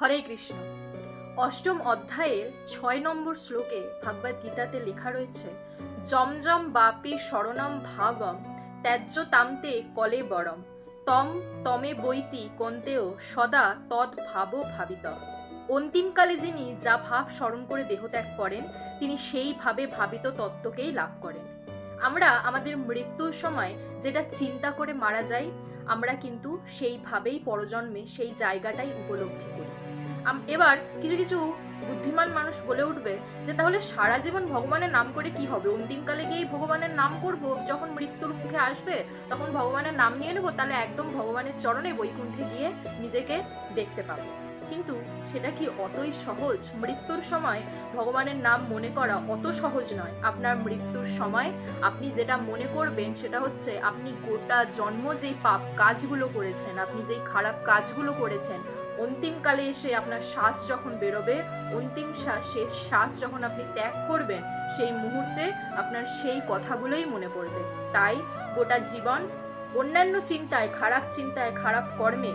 হরে কৃষ্ণ। অষ্টম অধ্যায়ের ছয় নম্বর শ্লোকে ভাগবত গীতাতে লেখা রয়েছে জমজম বাপি শরণম ভাগম ত্যায্য তামতে কলে বরম তম তমে বৈতি কন্তেও সদা তৎ ভাব ভাবিত। অন্তিমকালে যিনি যা ভাব স্মরণ করে দেহত্যাগ করেন, তিনি সেইভাবে ভাবিত তত্ত্বকেই লাভ করেন। আমরা আমাদের মৃত্যুর সময় যেটা চিন্তা করে মারা যাই, আমরা কিন্তু সেইভাবেই পরজন্মে সেই জায়গাটাই উপলব্ধি করি। এবার কিছু কিছু বুদ্ধিমান মানুষ বলে উঠবে যে, তাহলে সারা জীবন ভগবানের নাম করে কি হবে? অন্তিমকালে গিয়েই ভগবানের নাম করব? যখন মৃত্যুর মুখে আসবে, তখন ভগবানের নাম নিয়ে নেব? তাহলে একদম ভগবানের চরণে বৈকুণ্ঠে গিয়ে নিজেকে দেখতে পাবো। কিন্তু সেটা কি অতই সহজ? মৃত্যুর সময় ভগবানের নাম মনে করা অত সহজ নয়। আপনার মৃত্যুর সময় আপনি যেটা মনে করবেন সেটা হচ্ছে আপনি গোটা জন্ম যেই পাপ কাজগুলো করেছেন, আপনি যেই খারাপ কাজগুলো করেছেন, অন্তিমকালে এসে আপনার শ্বাস যখন বেরোবে, অন্তিম শ্বাস শেষ শ্বাস যখন আপনি ত্যাগ করবেন, সেই মুহূর্তে আপনার সেই কথাগুলোই মনে পড়বে। তাই গোটা জীবন অন্যান্য চিন্তায়, খারাপ চিন্তায়, খারাপ কর্মে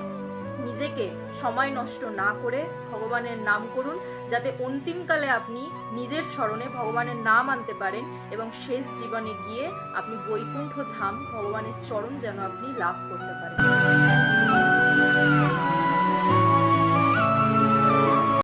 নিজেকে সময় নষ্ট না করে ভগবানের নাম করুন, যাতে অন্তিমকালে আপনি নিজের স্মরণে ভগবানের নাম আনতে পারেন এবং শেষ জীবনে গিয়ে আপনি বৈকুণ্ঠ ধাম ভগবানের চরণ যেন আপনি লাভ করতে পারেন।